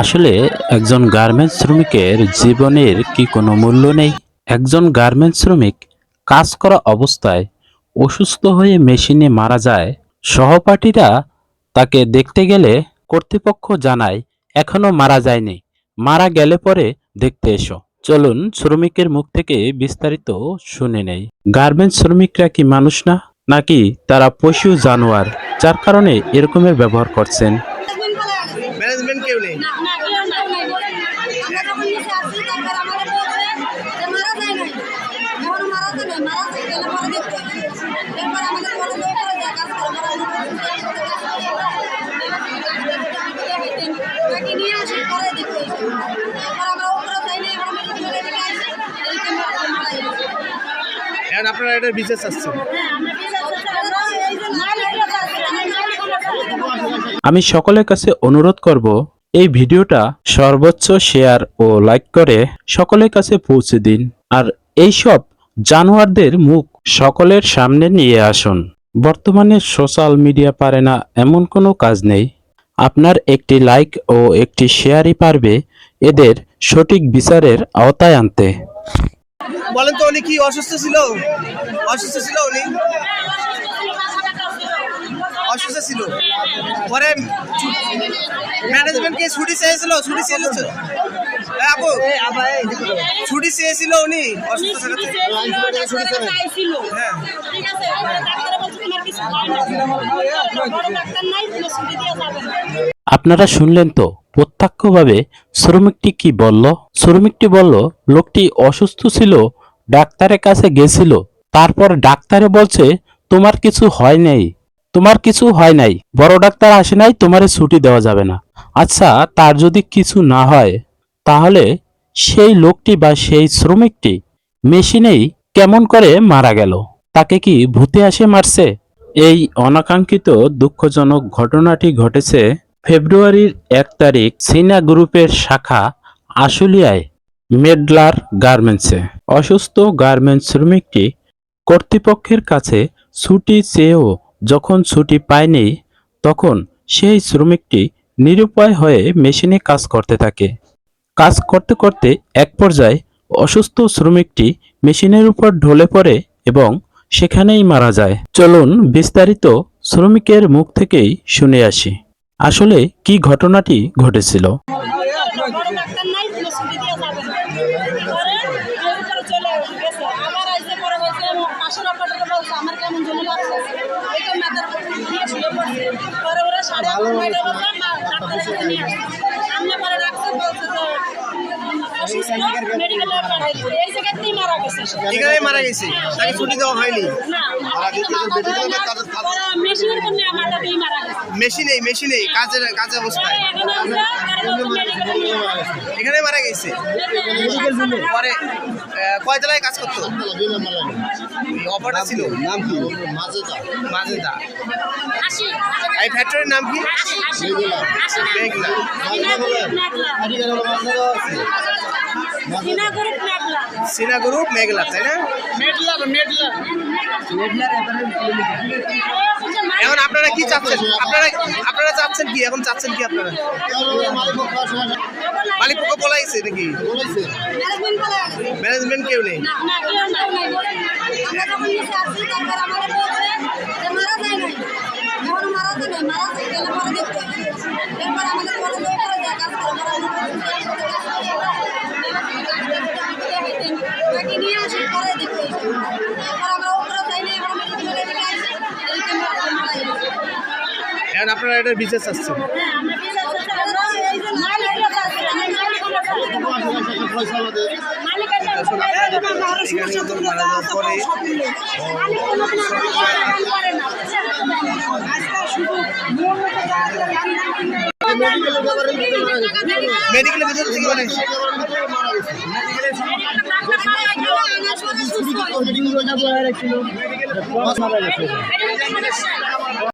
আসলে একজন গার্মেন্টস শ্রমিকের জীবনের কি কোনো মূল্য নেই? একজন গার্মেন্টস শ্রমিক কাজ করা অবস্থায় অসুস্থ হয়ে মেশিনে মারা যায়, সহপাঠীরা তাকে দেখতে গেলে কর্তৃপক্ষ জানায়, এখনও মারা যায়নি। মারা গেলে পরে দেখতে এসো। চলুন শ্রমিকের মুখ থেকে বিস্তারিত শুনে নেই। গার্মেন্টস শ্রমিকরা কি মানুষ না? নাকি তারা পশু জানোয়ার, যার কারণে এরকমের ব্যবহার করছেন? আপনারা এটা আমি আমি সকলের কাছে অনুরোধ করব, এই ভিডিওটা সর্বোচ্চ শেয়ার ও লাইক করে সকলের কাছে পৌঁছে দিন আর এইসব জানোয়ারদের মুখ সকলের সামনে নিয়ে আসুন। বর্তমানে সোশ্যাল মিডিয়া পারে না এমন কোনো কাজ নেই। আপনার একটি লাইক ও একটি শেয়ারই পারবে এদের সঠিক বিচারের আওতায় আনতে। বলেন তো উনি কি অসুস্থ ছিল? অসুস্থ ছিল উনি? অসুস্থ ছিল। পরে ম্যানেজমেন্টকে ছুটি চেয়েছিল ছুটি চেয়েছিল। আপু ছুটি চেয়েছিল উনি অসুস্থ থাকাতে হ্যাঁ হয়। আপনারা শুনলেন তো প্রত্যক্ষভাবে শ্রমিকটি কি বলল? শ্রমিকটি বলল, লোকটি অসুস্থ ছিল, ডাক্তারের কাছে গেছিল। তারপর ডাক্তারে বলছে, তোমার কিছু হয় নাই, তোমার কিছু হয় নাই। বড় ডাক্তার আসে নাই, তোমারে ছুটি দেওয়া যাবে না। আচ্ছা তার যদি কিছু না হয়, তাহলে সেই লোকটি বা সেই শ্রমিকটি মেশিনেই কেমন করে মারা গেল? তাকে কি ভূতে আসে মারছে? এই অনাকাঙ্ক্ষিত দুঃখজনক ঘটনাটি ঘটেছে ফেব্রুয়ারির এক তারিখ সিনা গ্রুপের শাখা আশুলিয়ায় মেডলার গার্মেন্টসে। অসুস্থ গার্মেন্টস শ্রমিকটি কর্তৃপক্ষের কাছে ছুটি চেয়েও যখন ছুটি পায়নি, তখন সেই শ্রমিকটি নিরুপায় হয়ে মেশিনে কাজ করতে থাকে। কাজ করতে করতে এক পর্যায়ে অসুস্থ শ্রমিকটি মেশিনের উপর ঢলে পড়ে এবং সেখানেই মারা যায়। চলুন বিস্তারিত শ্রমিকের মুখ থেকেই শুনে আসি। আসলে কি ঘটনাটি ঘটেছিল? মারা গেছে। তাকে ছুটি দেওয়া হয়নি। মারা গেছে। মেশিনেই মেশিনেই কাজের কাজের অবস্থায় এখানে মারা গেছে। পরে আহ, কয় তলায় কাজ করতো? অফারটা ছিল? নাম কি মাজেদা। এই ফ্যাক্টরির নাম কি? মেঘলা সিনা গ্রুপ মেঘলা তাই না? এখন আপনারা কি চাচ্ছেন? আপনারা আপনারা চাচ্ছেন কি? এখন চাচ্ছেন কি আপনারা? মালিক পক্ষ বলাইছে নাকি? ম্যানেজমেন্ট কেউ নেই। আজকে শুধু নিয়মিত যা আছে মেডিকেলের ভিতর থেকে মানে? মেডিকেল